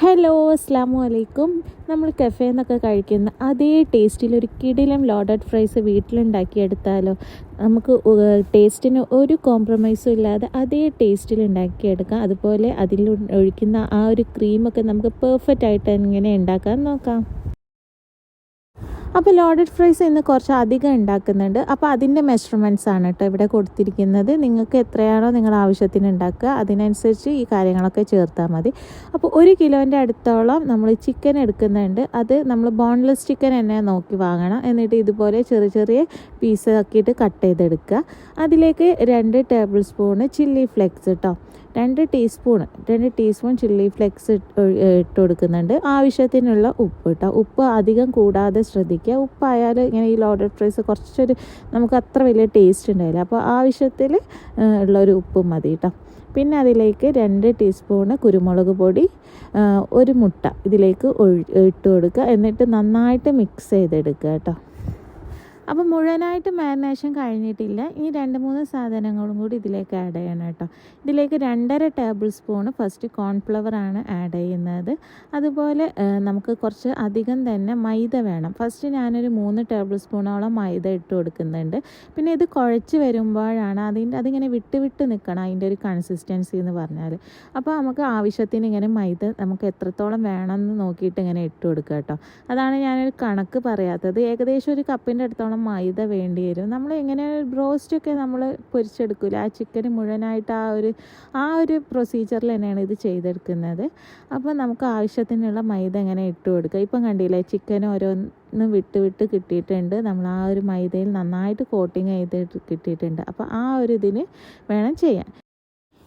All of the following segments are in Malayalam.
ഹലോ അസ്സാം അലൈക്കും നമ്മൾ കഫേ എന്നൊക്കെ കഴിക്കുന്ന അതേ ടേസ്റ്റിൽ ഒരു കിടിലം ലോഡഡ് ഫ്രൈസ് വീട്ടിലുണ്ടാക്കിയെടുത്താലോ. നമുക്ക് ടേസ്റ്റിന് ഒരു കോംപ്രമൈസും ഇല്ലാതെ അതേ ടേസ്റ്റിൽ ഉണ്ടാക്കിയെടുക്കാം. അതുപോലെ അതിൽ ഒഴിക്കുന്ന ആ ഒരു ക്രീമൊക്കെ നമുക്ക് പെർഫെക്റ്റ് ആയിട്ട് എങ്ങനെ ഉണ്ടാക്കാൻ നോക്കാം. അപ്പോൾ ലോഡഡ് ഫ്രൈസ് ഇന്ന് കുറച്ച് അധികം ഉണ്ടാക്കുന്നുണ്ട്. അപ്പോൾ അതിന്റെ മെഷർമെന്റ്സ് ആണ് കേട്ടോ ഇവിടെ കൊടുത്തിരിക്കുന്നത്. നിങ്ങൾക്ക് എത്രയാണോ നിങ്ങളുടെ ആവശ്യത്തിന് ഉണ്ടാക്കുക. അതിനനുസരിച്ച് ഈ കാര്യങ്ങളൊക്കെ ചേർത്താൽ മതി. അപ്പോൾ ഒരു കിലോന്റെ അടുത്തോളം നമ്മൾ ചിക്കൻ എടുക്കുന്നുണ്ട്. അത് നമ്മൾ ബോൺലെസ് ചിക്കൻ തന്നെ നോക്കി വാങ്ങണം. എന്നിട്ട് ഇതുപോലെ ചെറിയ ചെറിയ പീസ് ആക്കിയിട്ട് കട്ട് ചെയ്തെടുക്കുക. അതിലേക്ക് രണ്ട് ടേബിൾ സ്പൂണ് ചില്ലി ഫ്ലെക്സ് കേട്ടോ. രണ്ട് ടീസ്പൂൺ രണ്ട് ടീസ്പൂൺ ചില്ലി ഫ്ലെക്സ് ഇട്ട് കൊടുക്കുന്നുണ്ട്. ആവശ്യത്തിനുള്ള ഉപ്പ് കേട്ടോ ഉപ്പ് അധികം കൂടാതെ ശ്രദ്ധിക്കുക. ഉപ്പായാൽ ഇങ്ങനെ ഈ ലോഡഡ് ഫ്രൈസ് കുറച്ചൊരു നമുക്ക് അത്ര വലിയ ടേസ്റ്റ് ഉണ്ടായില്ല അപ്പോൾ ആവശ്യത്തിൽ ഉള്ളൊരു ഉപ്പ് മതി കേട്ടോ പിന്നെ അതിലേക്ക് രണ്ട് ടീസ്പൂണ് കുരുമുളക് പൊടി ഒരു മുട്ട ഇതിലേക്ക് ഇട്ട് കൊടുക്കുക. എന്നിട്ട് നന്നായിട്ട് മിക്സ് ചെയ്തെടുക്കുക കേട്ടോ അപ്പോൾ മുഴുവനായിട്ട് മാരിനേഷൻ കഴിഞ്ഞിട്ടില്ല. ഇനി രണ്ട് മൂന്ന് സാധനങ്ങളും കൂടി ഇതിലേക്ക് ആഡ് ചെയ്യണം കേട്ടോ. ഇതിലേക്ക് രണ്ടര ടേബിൾ സ്പൂണ് ഫസ്റ്റ് കോൺഫ്ലവർ ആണ് ആഡ് ചെയ്യുന്നത്. അതുപോലെ നമുക്ക് കുറച്ച് അധികം തന്നെ മൈദ വേണം. ഫസ്റ്റ് ഞാനൊരു മൂന്ന് ടേബിൾ സ്പൂണോളം മൈദ ഇട്ട് കൊടുക്കുന്നുണ്ട്. പിന്നെ ഇത് കുഴച്ച് വരുമ്പോഴാണ് അതിന്റെ അതിങ്ങനെ വിട്ട് വിട്ട് നിൽക്കണം അതിന്റെ ഒരു കൺസിസ്റ്റൻസി എന്ന് പറഞ്ഞാൽ അപ്പോൾ നമുക്ക് ആവശ്യത്തിന് ഇങ്ങനെ മൈദ നമുക്ക് എത്രത്തോളം വേണമെന്ന് നോക്കിയിട്ട് ഇങ്ങനെ ഇട്ട് കൊടുക്കുക കേട്ടോ. അതാണ് ഞാനൊരു കണക്ക് പറയാത്തത്. ഏകദേശം ഒരു കപ്പിന്റെ അടുത്തോളം മൈദ വേണ്ടി വരും. നമ്മൾ എങ്ങനെ ബ്രോസ്റ്റൊക്കെ നമ്മൾ പൊരിച്ചെടുക്കില്ല ആ ചിക്കൻ മുഴുവനായിട്ട് ആ ഒരു ആ ഒരു പ്രൊസീജിയറിൽ തന്നെയാണ് ഇത് ചെയ്തെടുക്കുന്നത്. അപ്പോൾ നമുക്ക് ആവശ്യത്തിനുള്ള മൈദ എങ്ങനെ ഇട്ട് കൊടുക്കുക ഇപ്പം കണ്ടില്ലേ ചിക്കൻ ഓരോന്ന് വിട്ട് വിട്ട് കിട്ടിയിട്ടുണ്ട്. നമ്മൾ ആ ഒരു മൈദയിൽ നന്നായിട്ട് കോട്ടിങ് ചെയ്ത് കിട്ടിയിട്ടുണ്ട്. അപ്പോൾ ആ ഒരു ഇതിന് വേണം ചെയ്യാൻ.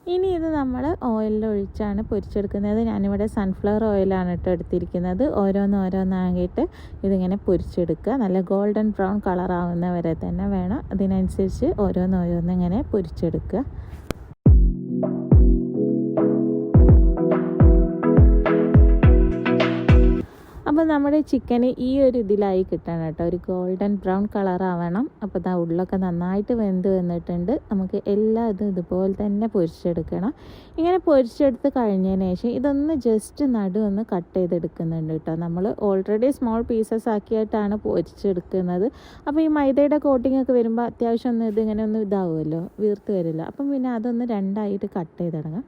ഇനി ഇത് നമ്മൾ ഓയിലിൽ ഒഴിച്ചാണ് പൊരിച്ചെടുക്കുന്നത്. ഞാനിവിടെ സൺഫ്ലവർ ഓയിലാണ് കേട്ടോ എടുത്തിരിക്കുന്നത്. ഓരോന്ന് ഓരോന്നാകിയിട്ട് ഇതിങ്ങനെ പൊരിച്ചെടുക്കുക. നല്ല ഗോൾഡൻ ബ്രൗൺ കളർ ആവുന്ന വരെ തന്നെ വേണം. അതിനനുസരിച്ച് ഓരോന്ന് ഓരോന്ന് ഇങ്ങനെ പൊരിച്ചെടുക്കുക. നമ്മുടെ ചിക്കന് ഈ ഒരു ഇതിലായി കിട്ടണം കേട്ടോ. ഒരു ഗോൾഡൻ ബ്രൗൺ കളർ ആവണം. അപ്പോൾ ഇതാ ഉള്ളൊക്കെ നന്നായിട്ട് വെന്ത് വന്നിട്ടുണ്ട്. നമുക്ക് എല്ലാ ഇതും ഇതുപോലെ തന്നെ പൊരിച്ചെടുക്കണം. ഇങ്ങനെ പൊരിച്ചെടുത്ത് കഴിഞ്ഞതിന് ശേഷം ഇതൊന്ന് ജസ്റ്റ് നടു ഒന്ന് കട്ട് ചെയ്തെടുക്കുന്നുണ്ട് കേട്ടോ. നമ്മൾ ഓൾറെഡി സ്മോൾ പീസസ് ആക്കിയിട്ടാണ് പൊരിച്ചെടുക്കുന്നത്. അപ്പോൾ ഈ മൈദയുടെ കോട്ടിംഗ് ഒക്കെ വരുമ്പോൾ അത്യാവശ്യം ഒന്ന് ഇതിങ്ങനെ ഒന്ന് ഇതാവുമല്ലോ വീർത്ത് വരില്ല. അപ്പം പിന്നെ അതൊന്ന് രണ്ടായിട്ട് കട്ട് ചെയ്തിടങ്ങാം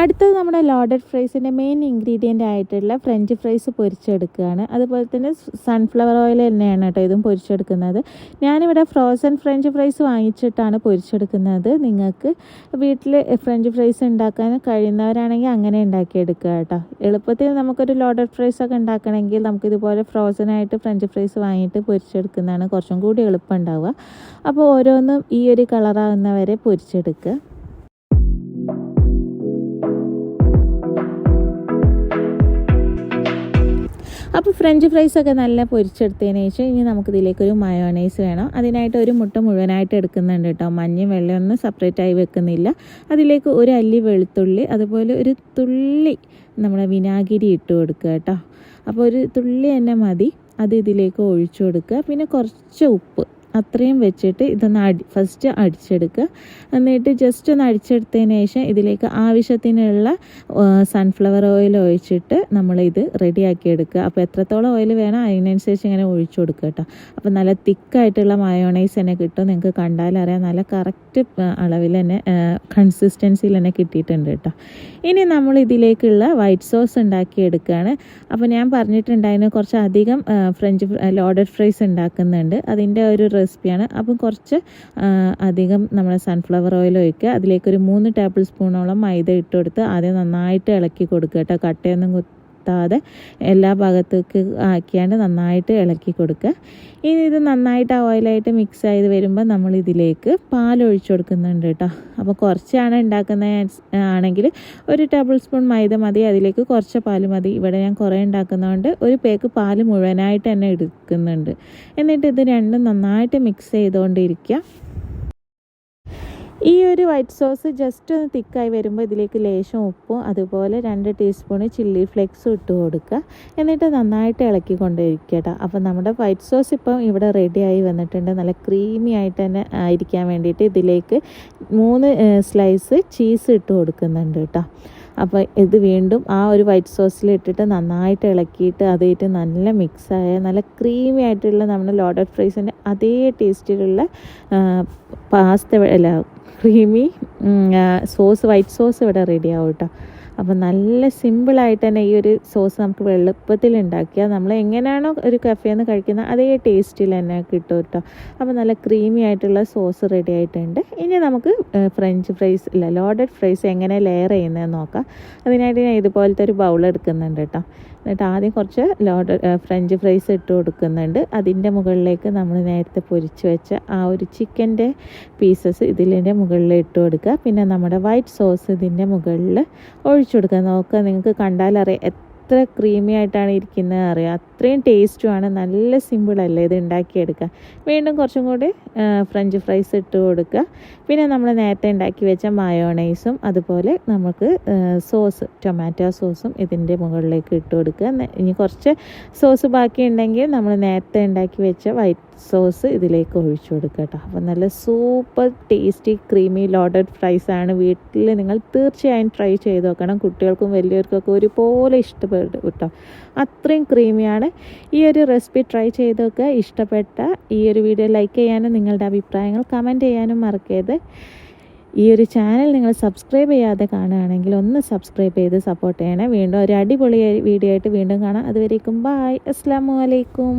അടുത്തത് നമ്മുടെ ലോഡഡ് ഫ്രൈസിന്റെ മെയിൻ ഇൻഗ്രീഡിയന്റ് ആയിട്ടുള്ള ഫ്രഞ്ച് ഫ്രൈസ് പൊരിച്ചെടുക്കുകയാണ്. അതുപോലെ തന്നെ സൺഫ്ലവർ ഓയിൽ തന്നെയാണ് കേട്ടോ ഇതും പൊരിച്ചെടുക്കുന്നത്. ഞാനിവിടെ ഫ്രോസൺ ഫ്രഞ്ച് ഫ്രൈസ് വാങ്ങിച്ചിട്ടാണ് പൊരിച്ചെടുക്കുന്നത്. നിങ്ങൾക്ക് വീട്ടിൽ ഫ്രഞ്ച് ഫ്രൈസ് ഉണ്ടാക്കാൻ കഴിയുന്നവരാണെങ്കിൽ അങ്ങനെ ഉണ്ടാക്കിയെടുക്കുക കേട്ടോ. എളുപ്പത്തിൽ നമുക്കൊരു ലോഡഡ് ഫ്രൈസ് ഒക്കെ ഉണ്ടാക്കണമെങ്കിൽ നമുക്കിതുപോലെ ഫ്രോസൺ ആയിട്ട് ഫ്രഞ്ച് ഫ്രൈസ് വാങ്ങിയിട്ട് പൊരിച്ചെടുക്കുന്നതാണ് കുറച്ചും കൂടി എളുപ്പം ഉണ്ടാവുക. അപ്പോൾ ഓരോന്നും ഈ ഒരു കളറാകുന്നവരെ പൊരിച്ചെടുക്കുക. അപ്പോൾ ഫ്രഞ്ച് ഫ്രൈസ് ഒക്കെ നല്ല പൊരിച്ചെടുത്തതിന് ശേഷം ഇനി നമുക്ക് ഇതിലേക്കൊരു മയോണൈസ് വേണം. അതിനായിട്ട് ഒരു മുട്ട മുഴുവനായിട്ട് എടുക്കുന്നുണ്ട് കേട്ടോ. മഞ്ഞയും വെള്ളമൊന്നും സെപ്പറേറ്റ് ആയി വെക്കുന്നില്ല. അതിലേക്ക് ഒരു അല്ലി വെളുത്തുള്ളി അതുപോലെ ഒരു തുള്ളി നമ്മുടെ വിനാഗിരി ഇട്ട് കൊടുക്കുക കേട്ടോ. അപ്പോൾ ഒരു തുള്ളി തന്നെ മതി. അത് ഇതിലേക്ക് ഒഴിച്ചു കൊടുക്കുക. പിന്നെ കുറച്ച് ഉപ്പ്. അത്രയും വെച്ചിട്ട് ഇതൊന്ന് അടി ഫസ്റ്റ് അടിച്ചെടുക്കുക. എന്നിട്ട് ജസ്റ്റ് ഒന്ന് അടിച്ചെടുത്തതിന് ശേഷം ഇതിലേക്ക് ആവശ്യത്തിനുള്ള സൺഫ്ലവർ ഓയിൽ ഒഴിച്ചിട്ട് നമ്മളിത് റെഡിയാക്കി എടുക്കുക അപ്പോൾ എത്രത്തോളം ഓയിൽ വേണം അതിനനുസരിച്ച് ഇങ്ങനെ ഒഴിച്ചു കൊടുക്കുക കേട്ടോ. അപ്പോൾ നല്ല തിക്കായിട്ടുള്ള മയോണൈസ് തന്നെ കിട്ടും. നിങ്ങൾക്ക് കണ്ടാലറിയാം നല്ല കറക്റ്റ് അളവിൽ തന്നെ കൺസിസ്റ്റൻസിയിൽ തന്നെ കിട്ടിയിട്ടുണ്ട് കേട്ടോ. ഇനി നമ്മൾ ഇതിലേക്കുള്ള വൈറ്റ് സോസ് ഉണ്ടാക്കി എടുക്കുകയാണ് അപ്പോൾ ഞാൻ പറഞ്ഞിട്ടുണ്ടായിരുന്നു കുറച്ച് അധികം ഫ്രഞ്ച് ലോഡഡ് ഫ്രൈസ് ഉണ്ടാക്കുന്നുണ്ട്. അതിന്റെ ഒരു റെസിപ്പിയാണ് അപ്പം കുറച്ച് അധികം നമ്മൾ സൺഫ്ലവർ ഓയിൽ ഒഴിക്കുക. അതിലേക്കൊരു മൂന്ന് ടേബിൾ സ്പൂണോളം മൈദ ഇട്ട് കൊടുത്ത് ആദ്യം നന്നായിട്ട് ഇളക്കി കൊടുക്കുക കേട്ടോ. കട്ടയൊന്നും കുത്താതെ എല്ലാ ഭാഗത്തേക്ക് ആക്കിയാണ്ട് നന്നായിട്ട് ഇളക്കി കൊടുക്കുക. ഇനി ഇത് നന്നായിട്ട് ആ ഓയിലായിട്ട് മിക്സ് ആയി വരുമ്പോൾ നമ്മൾ ഇതിലേക്ക് പാൽ ഒഴിച്ചു കൊടുക്കുന്നുണ്ട് കേട്ടോ. അപ്പോൾ കുറച്ചാണ് ഉണ്ടാക്കുന്ന ആണെങ്കിൽ ഒരു ടേബിൾ സ്പൂൺ മൈദ മതി അതിലേക്ക് കുറച്ച് പാൽ മതി. ഇവിടെ ഞാൻ കുറേ ഉണ്ടാക്കുന്നതുകൊണ്ട് ഒരു പേക്ക് പാൽ മുഴുവനായിട്ട് തന്നെ എടുക്കുന്നുണ്ട്. എന്നിട്ട് ഇത് രണ്ടും നന്നായിട്ട് മിക്സ് ചെയ്തുകൊണ്ടിരിക്കുക. ഈ ഒരു വൈറ്റ് സോസ് ജസ്റ്റ് ഒന്ന് തിക്കായി വരുമ്പോൾ ഇതിലേക്ക് ലേശം ഉപ്പും അതുപോലെ രണ്ട് ടീസ്പൂൺ ചില്ലി ഫ്ലേക്സും ഇട്ട് കൊടുക്കുക. എന്നിട്ട് നന്നായിട്ട് ഇളക്കി കൊണ്ടിരിക്കുക കേട്ടോ. അപ്പോൾ നമ്മുടെ വൈറ്റ് സോസ് ഇപ്പം ഇവിടെ റെഡിയായി വന്നിട്ടുണ്ട്. നല്ല ക്രീമി ആയിട്ട് തന്നെ ആയിരിക്കാൻ വേണ്ടിയിട്ട് ഇതിലേക്ക് മൂന്ന് സ്ലൈസ് ചീസ് ഇട്ട് കൊടുക്കുന്നുണ്ട് കേട്ടോ. അപ്പോൾ ഇത് വീണ്ടും ആ ഒരു വൈറ്റ് സോസിൽ ഇട്ടിട്ട് നന്നായിട്ട് ഇളക്കിയിട്ട് അതായിട്ട് നല്ല മിക്സായ നല്ല ക്രീമി ആയിട്ടുള്ള നമ്മുടെ ലോഡഡ് ഫ്രൈസിന്റെ അതേ ടേസ്റ്റിലുള്ള പാസ്ത അല്ല ക്രീമി സോസ് വൈറ്റ് സോസ് ഇവിടെ റെഡി ആവും കേട്ടോ അപ്പോൾ നല്ല സിമ്പിളായിട്ട് തന്നെ ഈ ഒരു സോസ് നമുക്ക് എളുപ്പത്തിൽ ഉണ്ടാക്കിയാൽ നമ്മൾ എങ്ങനെയാണോ ഒരു കഫേന്ന് കഴിക്കുന്നത് അതേ ടേസ്റ്റിൽ തന്നെ കിട്ടും കേട്ടോ. അപ്പോൾ നല്ല ക്രീമി ആയിട്ടുള്ള സോസ് റെഡി ആയിട്ടുണ്ട്. ഇനി നമുക്ക് ഫ്രഞ്ച് ഫ്രൈസ് ഇല്ല ലോഡഡ് ഫ്രൈസ് എങ്ങനെ ലെയർ ചെയ്യുന്നതെന്ന് നോക്കാം. അതിനായിട്ട് ഞാൻ ഇതുപോലത്തെ ഒരു ബൗൾ എടുക്കുന്നുണ്ട് കേട്ടോ. എന്നിട്ട് ആദ്യം കുറച്ച് ലോഡ് ഫ്രഞ്ച് ഫ്രൈസ് ഇട്ട് കൊടുക്കുന്നുണ്ട്. അതിന്റെ മുകളിലേക്ക് നമ്മൾ നേരത്തെ പൊരിച്ച് വെച്ച ആ ഒരു ചിക്കന്റെ പീസസ് ഇതിന്റെ മുകളിൽ ഇട്ട് കൊടുക്കുക. പിന്നെ നമ്മുടെ വൈറ്റ് സോസ് ഇതിന്റെ മുകളിൽ ഒഴിച്ചു കൊടുക്കുക. നോക്കുക നിങ്ങൾക്ക് കണ്ടാലറിയാം എത്ര ക്രീമി ആയിട്ടാണ് ഇരിക്കുന്നത് അറിയാം? അത്രയും ടേസ്റ്റുമാണ് നല്ല സിമ്പിളല്ലേ ഇത് ഉണ്ടാക്കിയെടുക്കുക വീണ്ടും കുറച്ചും കൂടി ഫ്രഞ്ച് ഫ്രൈസ് ഇട്ട് കൊടുക്കുക പിന്നെ നമ്മൾ നേരത്തെ ഉണ്ടാക്കി വെച്ച മയോണൈസും അതുപോലെ നമുക്ക് സോസ് ടൊമാറ്റോ സോസും ഇതിന്റെ മുകളിലേക്ക് ഇട്ട് കൊടുക്കുക ഇനി കുറച്ച് സോസ് ബാക്കി ഉണ്ടെങ്കിൽ നമ്മൾ നേരത്തെ ഉണ്ടാക്കി വെച്ച വൈറ്റ് സോസ് ഇതിലേക്ക് ഒഴിച്ചു കൊടുക്കുക കേട്ടോ. അപ്പോൾ നല്ല സൂപ്പർ ടേസ്റ്റി ക്രീമി ലോഡഡ് ഫ്രൈസാണ് വീട്ടിൽ നിങ്ങൾ തീർച്ചയായും ട്രൈ ചെയ്ത് നോക്കണം. കുട്ടികൾക്കും വലിയവർക്കൊക്കെ ഒരുപോലെ ഇഷ്ടപ്പെടും. കേട്ടോ. അത്രയും ക്രീമിയാണ് ഈ ഒരു റെസിപ്പി ട്രൈ ചെയ്ത് നോക്കുക ഇഷ്ടപ്പെട്ട ഈ ഒരു വീഡിയോ ലൈക്ക് ചെയ്യാനും നിങ്ങളുടെ അഭിപ്രായങ്ങൾ കമന്റ് ചെയ്യാനും മറക്കരുത്. ഈ ഒരു ചാനൽ നിങ്ങൾ സബ്സ്ക്രൈബ് ചെയ്യാതെ കാണുകയാണെങ്കിൽ ഒന്ന് സബ്സ്ക്രൈബ് ചെയ്ത് സപ്പോർട്ട് ചെയ്യണേ. വീണ്ടും ഒരു അടിപൊളി വീഡിയോ ആയിട്ട് വീണ്ടും കാണാം. അതുവരേക്കും ബായ് അസ്സാം വലൈക്കും